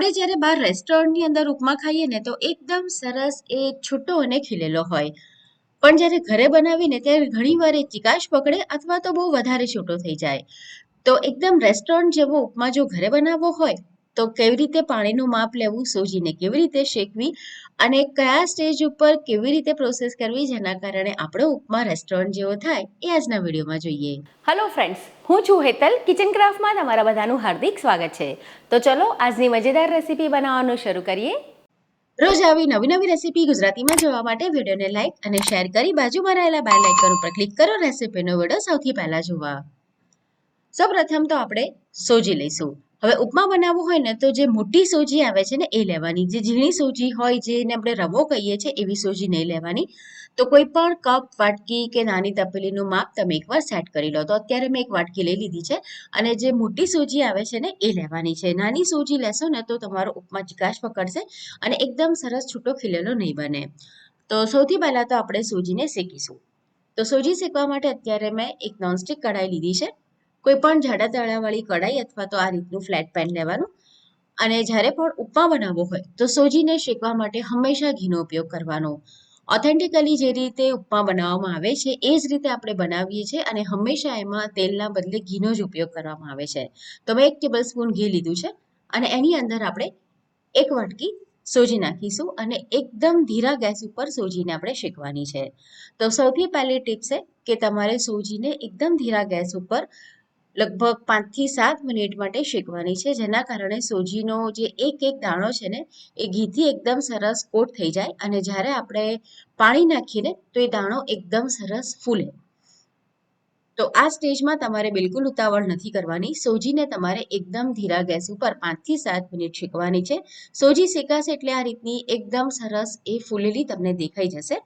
આપણે જ્યારે બહાર રેસ્ટોરન્ટની અંદર ઉપમા ખાઈએ ને, તો એકદમ સરસ એ છૂટો અને ખીલેલો હોય. પણ જ્યારે ઘરે બનાવીને ત્યારે ઘણીવાર એ ચિકાશ પકડે અથવા તો બહુ વધારે છૂટો થઈ જાય. તો એકદમ રેસ્ટોરન્ટ જેવો ઉપમા જો ઘરે બનાવવો હોય તો કેવી રીતે પાણીનું માપ લેવું સોજીને કેવી રીતે શેકવી અને કયા સ્ટેજ ઉપર કેવી રીતે પ્રોસેસ કરવી જેના કારણે આપણો ઉપમા રેસ્ટોરન્ટ જેવો થાય એ આજના વિડીયોમાં જોઈએ. હલો ફ્રેન્ડ્સ હું છું હેતલ કિચન ક્રાફ્ટમાં તમારા બધાનું હાર્દિક સ્વાગત છે. તો ચલો આજની મજેદાર રેસીપી બનાવવાનું શરૂ કરીએ. રોજ આવી નવી નવી રેસીપી ગુજરાતીમાં જોવા માટે વિડીયોને લાઈક અને શેર કરી બાજુમાં રહેલા બેલ આઇકન ઉપર ક્લિક કરો રેસીપીનો વીડિયો સૌથી પહેલા જોવા. સૌપ્રથમ તો આપણે સોજી લઈશું. હવે ઉપમા બનાવવું હોય ને તો જે મોટી સોજી આવે છે ને, એ લેવાની. જે ઝીણી સોજી હોય, જેને આપણે રવો કહીએ છીએ, એવી સોજી નહીં લેવાની. તો કોઈ પણ કપ, વાટકી કે નાની તપેલીનું માપ તમે એકવાર સેટ કરી લો. તો અત્યારે મેં એક વાટકી લઈ લીધી છે અને જે મોટી સોજી આવે છે ને, એ લેવાની છે. નાની સોજી લેશો ને તો તમારો ઉપમા ચિકાશ પકડશે અને એકદમ સરસ છૂટો ખીલેલો નહીં બને. તો સૌથી પહેલાં તો આપણે સોજીને શેકીશું. તો સોજી શેકવા માટે અત્યારે મેં એક નોનસ્ટિક કઢાઈ લીધી છે. કોઈ પણ જાડા તળાવાળી કઢાઈ અથવા તો આ રીતનું ફ્લેટ પેન લેવાનું. અને જ્યારે પણ ઉપમા બનાવવો હોય તો સોજીને શેકવા માટે હંમેશા ઘીનો ઉપયોગ કરવાનો. ઓથેન્ટિકલી જે રીતે ઉપમા બનાવવામાં આવે છે, એ જ રીતે આપણે બનાવીએ છીએ અને હંમેશા એમાં તેલના બદલે ઘીનો જ ઉપયોગ કરવામાં આવે છે. તો મેં એક ટેબલ સ્પૂન ઘી લીધું છે અને એની અંદર આપણે એક વાટકી સોજી નાખીશું અને એકદમ ધીરા ગેસ ઉપર સોજીને આપણે શેકવાની છે. તો સૌથી પહેલી ટીપ છે કે તમારે સોજીને એકદમ ધીરા ગેસ ઉપર લગભગ પાંચથી સાત મિનિટ માટે શેકવાની છે, જેના કારણે સોજીનો જે એક એક દાણો છે ને, એ ઘીથી એકદમ સરસ કોટ થઈ જાય અને જ્યારે આપણે પાણી નાખીને તો એ દાણો એકદમ સરસ ફૂલે. તો આ સ્ટેજમાં તમારે બિલકુલ ઉતાવળ નથી કરવાની. સોજીને તમારે એકદમ ધીરા ગેસ ઉપર પાંચથી સાત મિનિટ શેકવાની છે. સોજી શેકાશે એટલે આ રીતની એકદમ સરસ એ ફૂલેલી તમને દેખાઈ જશે.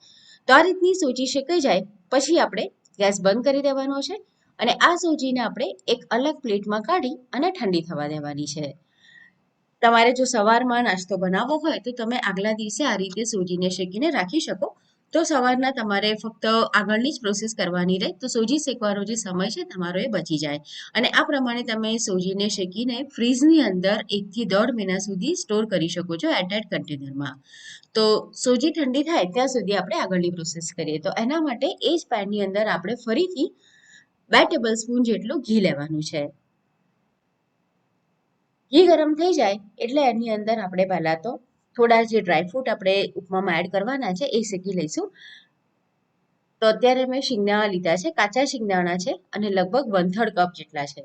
તો આ રીતની સોજી શેકાઈ જાય, પછી આપણે ગેસ બંધ કરી દેવાનો છે. અને આ સૂજીને આપણે એક અલગ પ્લેટમાં કાઢી અને ઠંડી થવા દેવાની છે. તમારે જો સવારમાં નાસ્તો બનાવવો હોય તો તમે આગલા દિવસે આ રીતે સૂજીને શેકીને રાખી શકો. તો સવારના તમારે ફક્ત આગળની જ પ્રોસેસ કરવાની રહે. તો સોજી શેકવાનો જે સમય છે તમારો એ બચી જાય. અને આ પ્રમાણે તમે સોજીને શેકીને ફ્રીઝની અંદર એકથી દોઢ મહિના સુધી સ્ટોર કરી શકો છો એટેડ કન્ટેનરમાં તો સોજી ઠંડી થાય ત્યાં સુધી આપણે આગળની પ્રોસેસ કરીએ. તો એના માટે એ જ પેનની અંદર આપણે ફરીથી બે ટેબલ સ્પૂન જેટલું ઘી લેવાનું છે. ઘી ગરમ થઈ જાય એટલે એની અંદર આપણે પહેલાં તો થોડા જે ડ્રાયફ્રૂટ આપણે ઉપમામાં એડ કરવાના છે એ શેકી લઈશું. તો અત્યારે મેં શિંગદાણા લીધા છે, કાચા શિંગદાણા છે અને લગભગ વન થર્ડ કપ જેટલા છે.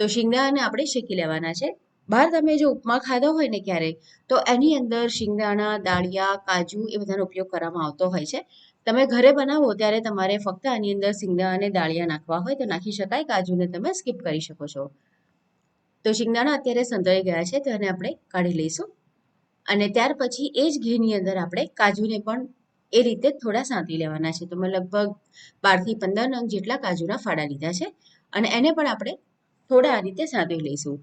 તો શિંગદાણાને આપણે શેકી લેવાના છે. બહાર તમે જો ઉપમા ખાધો હોય ને ક્યારેક તો એની અંદર શિંગદાણા, દાળિયા, કાજુ એ બધાનો ઉપયોગ કરવામાં આવતો હોય છે. તમે ઘરે બનાવો ત્યારે તમારે ફક્ત આની અંદર શિંગદાણા અને દાળિયા નાખવા હોય તો નાખી શકાય, કાજુને તમે સ્કીપ કરી શકો છો. તો શિંગદાણા અત્યારે સંતળાઈ ગયા છે તો એને આપણે કાઢી લઈશું. અને ત્યાર પછી એ જ ઘીની અંદર આપણે કાજુને પણ એ રીતે થોડા સાંતી લેવાના છે. તો મેં લગભગ બારથી પંદર નંગ જેટલા કાજુના ફાડા લીધા છે અને એને પણ આપણે થોડા આ રીતે સાંતી લઈશું.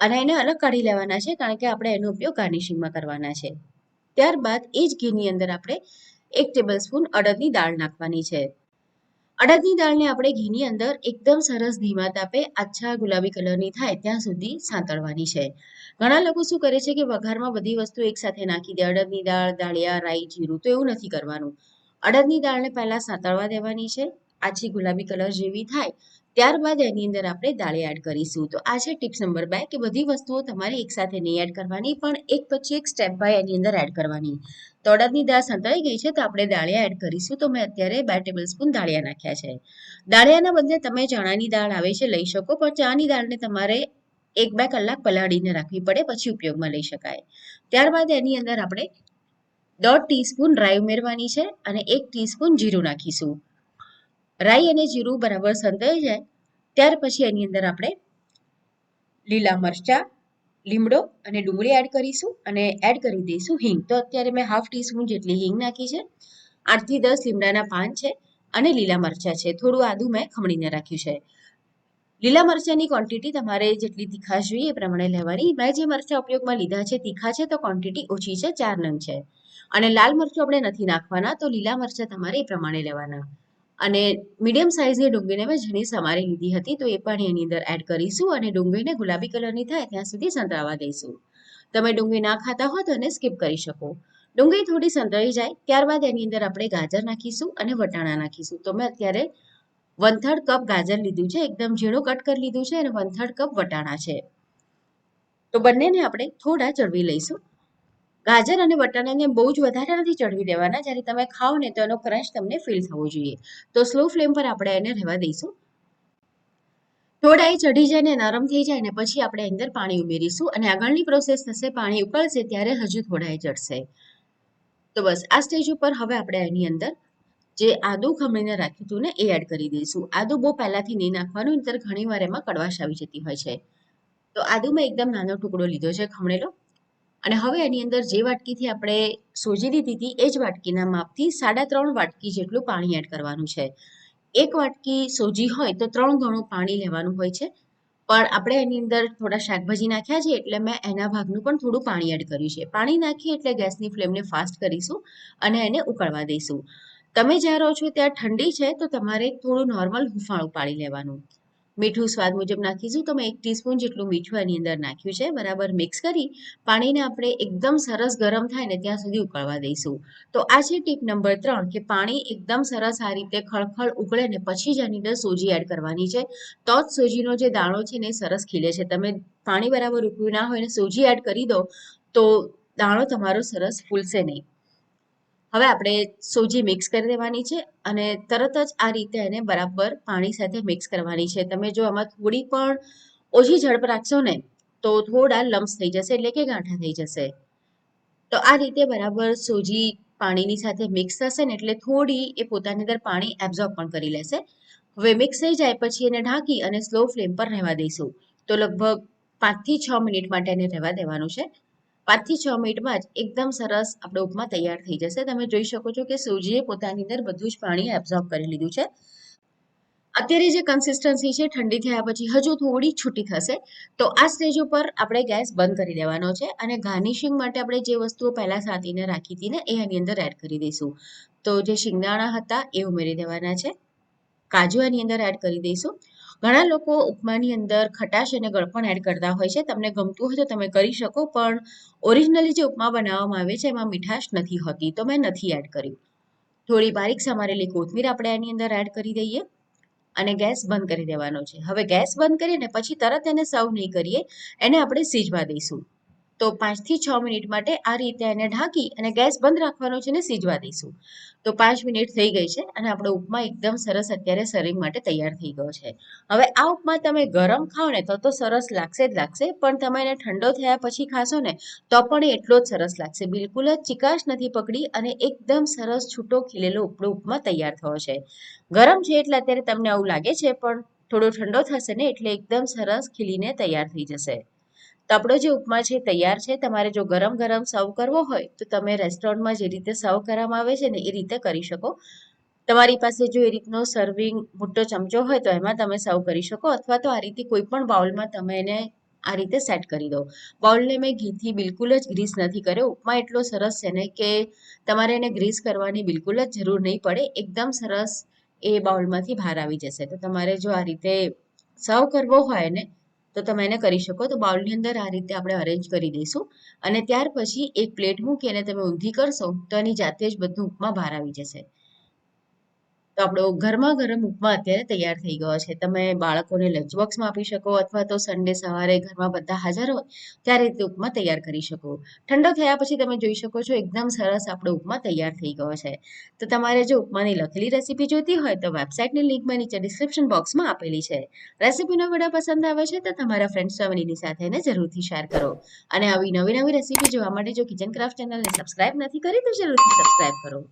અને એને અલગ કાઢી લેવાના છે કારણ કે આપણે એનો ઉપયોગ ગાર્નિશિંગમાં કરવાના છે. ત્યારબાદ એ જ ઘીની અંદર આપણે એક ટેબલ સ્પૂન અડદની દાળ નાખવાની છે. અડદની દાળને આપણે ઘીની અંદર એકદમ સરસ ધીમા તાપે આછા ગુલાબી કલરની થાય ત્યાં સુધી સાંતળવાની છે. ઘણા લોકો શું કરે છે કે વઘારમાં બધી વસ્તુ એકસાથે નાખી દે, અડદની દાળ, દાળિયા, રાઈ, જીરું તો એવું નથી કરવાનું. અડદની દાળને પહેલાં સાંતળવા દેવાની છે. આછી ગુલાબી કલર જેવી થાય ત્યારબાદ એની અંદર આપણે દાળિયા એડ કરીશું. તો આ છે ટિપ્સ નંબર બે કે બધી વસ્તુઓ તમારે એકસાથે નહીં એડ કરવાની, પણ એક પછી એક સ્ટેપ બાય એની અંદર એડ કરવાની. તો દાળ સંતાઈ ગઈ છે તો આપણે દાળિયા એડ કરીશું. તો મેં અત્યારે બે ટેબલ સ્પૂન દાળિયા નાખ્યા છે. દાળિયાના બદલે તમે ચણાની દાળ આવે છે લઈ શકો, પણ ચાની દાળને તમારે એક બે કલાક પલાળીને રાખવી પડે, પછી ઉપયોગમાં લઈ શકાય. ત્યારબાદ એની અંદર આપણે દોઢ ટીસ્પૂન રાઈ ઉમેરવાની છે અને એક ટીસ્પૂન જીરું નાખીશું. રાઈ અને જીરું બરાબર સંતાઈ જાય. ત્યાર પછી એની અંદર આપણે લીલા મરચાં, લીમડો અને ડુંગળી એડ કરીશું અને એડ કરી દઈશું હિંગ. તો અત્યારે મેં હાફ ટીસ્પૂન જેટલી હિંગ નાખી છે. આઠથી દસ લીમડાના પાન છે અને લીલા મરચાં છે. થોડું આદું મેં ખમણીને રાખ્યું છે. લીલા મરચાંની ક્વોન્ટિટી તમારે જેટલી તીખાશ જોઈએ એ પ્રમાણે લેવાની. મેં જે મરચાં ઉપયોગમાં લીધા છે, તીખા છે, તો ક્વોન્ટિટી ઓછી છે, ચાર નંગ છે. અને લાલ મરચું આપણે નથી નાખવાના, તો લીલા મરચાં તમારે એ પ્રમાણે લેવાના. અને મીડિયમ સાઇઝની ડુંગળીને મેં ઝીણી સમારી લીધી હતી. તો એ પણ એની અંદર એડ કરીશું અને ડુંગળીને ગુલાબી કલરની થાય ત્યાં સુધી સંતરાવા દઈશું. તમે ડુંગળી ના ખાતા હો તો એને સ્કીપ કરી શકો. ડુંગળી થોડી સંતરાઈ જાય, ત્યારબાદ એની અંદર આપણે ગાજર નાખીશું અને વટાણા નાખીશું. તો મેં અત્યારે વન થર્ડ કપ ગાજર લીધું છે, એકદમ ઝીણું કટ કરી લીધું છે અને વન થર્ડ કપ વટાણા છે. તો બંનેને આપણે થોડા ચડવી લઈશું. ગાજર અને બટાટાને બહુ જ વધારે નથી ચડવી દેવાના. જ્યારે તમે ખાઓ ને તો એનો ક્રંચ તમને ફીલ થવો જોઈએ. તો સ્લો ફ્લેમ પર આપણે એને રહેવા દઈશું. થોડા એ ચડી જાય ને નરમ થઈ જાય ને પછી આપણે અંદર પાણી ઉમેરીશું અને આગળની પ્રોસેસ થશે પાણી ઉકળશે ત્યારે હજુ થોડા એ ચડશે. તો બસ, આ સ્ટેજ ઉપર હવે આપણે એની અંદર જે આદુ ખમણીને રાખ્યું હતું ને એ એડ કરી દઈશું. આદુ બહુ પહેલાથી નહીં નાખવાનું, નહીંતર ઘણી વાર એમાં કડવાશ આવી જતી હોય છે. તો આદુ મેં એકદમ નાનો ટુકડો લીધો છે ખમણેલો. અને હવે એની અંદર જે વાટકીથી આપણે સોજી દીધી હતી એ જ વાટકીના માપથી સાડા ત્રણ વાટકી જેટલું પાણી એડ કરવાનું છે. એક વાટકી સોજી હોય તો ત્રણ ગણું પાણી લેવાનું હોય છે. પણ આપણે એની અંદર થોડા શાકભાજી નાખ્યા છે એટલે મેં એના ભાગનું પણ થોડું પાણી એડ કર્યું છે. પાણી નાખી એટલે ગેસની ફ્લેમને ફાસ્ટ કરીશું અને એને ઉકળવા દઈશું. તમે જ્યાં રહો છો ત્યાં ઠંડી છે તો તમારે થોડું નોર્મલ હુંફાળું પાડી લેવાનું. મીઠું સ્વાદ મુજબ નાખીશું. તો મેં એક ટીસ્પૂન જેટલું મીઠું એની અંદર નાખ્યું છે. બરાબર મિક્સ કરી પાણીને આપણે એકદમ સરસ ગરમ થાય ને ત્યાં સુધી ઉકળવા દઈશું. તો આ છે ટીપ નંબર ત્રણ, કે પાણી એકદમ સરસ આ રીતે ખળખળ ઉકળે ને પછી જ આની અંદર સોજી એડ કરવાની છે. તો જ સોજીનો જે દાણો છે ને સરસ ખીલે છે. તમે પાણી બરાબર ઉકળ્યું ના હોય ને સોજી એડ કરી દો, તો દાણો તમારો સરસ ફૂલશે નહીં. હવે આપણે સોજી મિક્સ કરી દેવાની છે અને તરત જ આ રીતે એને બરાબર પાણી સાથે મિક્સ કરવાની છે. તમે જો આમાં થોડી પણ ઓછી ઝડપ રાખશો ને, તો થોડા લમ્સ થઈ જશે એટલે કે ગાંઠા થઈ જશે. તો આ રીતે બરાબર સોજી પાણીની સાથે મિક્સ થશે ને એટલે થોડી એ પોતાની અંદર પાણી એબ્ઝોર્બ પણ કરી લેશે. હવે મિક્સ થઈ જાય પછી એને ઢાંકી અને સ્લો ફ્લેમ પર રહેવા દઈશું. તો લગભગ પાંચથી છ મિનિટ માટે એને રહેવા દેવાનું છે. પાંચથી છ મિનિટમાં જ એકદમ સરસ આપણો ઉપમા તૈયાર થઈ જશે. તમે જોઈ શકો છો કે સૂજીએ પોતાની અંદર બધું જ પાણી એબ્ઝોર્બ કરી લીધું છે. અત્યારે જે કન્સિસ્ટન્સી છે ઠંડી થયા પછી હજુ થોડી છૂટી થશે. તો આ સ્ટેજ ઉપર આપણે ગેસ બંધ કરી દેવાનો છે અને ગાર્નિશિંગ માટે આપણે જે વસ્તુઓ પહેલાં સાતીને રાખી હતી ને એ એની અંદર એડ કરી દઈશું. તો જે શિંગદાણા હતા એ ઉમેરી દેવાના છે. કાજુ એની અંદર એડ કરી દઈશું. ઘણા લોકો ઉપમાની અંદર ખટાશ અને ગળપણ એડ કરતા હોય છે. તમને ગમતું હોય તો તમે કરી શકો, પણ ઓરિજિનલી જે ઉપમા બનાવવામાં આવે છે, એમાં મીઠાશ નથી હોતી. તો મેં નથી એડ કર્યું. થોડી બારીક સમારેલી કોથમીર આપણે એની અંદર એડ કરી દઈએ અને ગેસ બંધ કરી દેવાનો છે. હવે ગેસ બંધ કરીને પછી તરત એને સર્વ નહીં કરીએ. એને આપણે સીજવા દઈશું. તો પાંચથી છ મિનિટ માટે આ રીતે એને ઢાંકી અને ગેસ બંધ રાખવાનો છે ને સીજવા દઈશું. તો પાંચ મિનિટ થઈ ગઈ છે અને આપણો ઉપમા એકદમ સરસ અત્યારે સર્વિંગ માટે તૈયાર થઈ ગયો છે. હવે આ ઉપમા તમે ગરમ ખાઓ ને તો તો સરસ લાગશે જ લાગશે, પણ તમે એને ઠંડો થયા પછી ખાશો ને તો પણ એટલો જ સરસ લાગશે. બિલકુલ જ ચિકાશ નથી પકડી અને એકદમ સરસ છૂટો ખીલેલો ઉપડો ઉપમા તૈયાર થયો છે. ગરમ છે એટલે અત્યારે તમને આવું લાગે છે, પણ થોડો ઠંડો થશે ને એટલે એકદમ સરસ ખીલીને તૈયાર થઈ જશે. તો જે ઉપમા છે તૈયાર છે. તમારે જો ગરમ ગરમ સર્વ કરવો હોય તો તમે રેસ્ટોરન્ટમાં જે રીતે સર્વ કરવામાં આવે છે ને એ રીતે કરી શકો. તમારી પાસે જો એ રીતનો સર્વિંગ મોટો ચમચો હોય તો એમાં તમે સર્વ કરી શકો અથવા તો આ રીતે કોઈ પણ બાઉલમાં તમે એને આ રીતે સેટ કરી દો. બાઉલને મેં ઘીથી બિલકુલ જ ગ્રીસ નથી કર્યો. ઉપમા એટલો સરસ છે ને કે તમારે એને ગ્રીસ કરવાની બિલકુલ જ જરૂર નહીં પડે. એકદમ સરસ એ બાઉલમાંથી બહાર આવી જશે. તો તમારે જો આ રીતે સર્વ કરવો હોય ને તો તમે એને કરી શકો. તો બાઉલની અંદર આ રીતે આપણે અરેન્જ કરી દઈશું. અને ત્યાર પછી એક પ્લેટ મૂકી અને તમે ઊંધી કરશો તો એની જાતે જ બધું ઉપમા બહાર આવી જશે. આપણો ગરમા ગરમ ઉપમા અત્યારે તૈયાર થઈ ગયો છે. તમે બાળકોને લંચ બોક્સમાં આપી શકો અથવા તો સન્ડે સવારે ઘરમાં બધા હાજર હોય ત્યારે તે ઉપમા તૈયાર કરી શકો. ઠંડો થયા પછી તમે જોઈ શકો છો એકદમ સરસ આપણો ઉપમા તૈયાર થઈ ગયો છે. તો તમારે જો ઉપમાની લખેલી રેસીપી જોઈતી હોય તો વેબસાઇટની લિંક મેં નીચે ડિસ્ક્રિપ્શન બોક્સમાં આપેલી છે. રેસીપીનો વીડિયો પસંદ આવે છે તો તમારા ફ્રેન્ડ્સ ફેમિલીની સાથે એને જરૂરથી શેર કરો. અને આવી નવી નવી રેસીપી જોવા માટે જો કિચન ક્રાફ્ટ ચેનલને સબસ્ક્રાઇબ નથી કરી તો જરૂરથી સબસ્ક્રાઇબ કરો.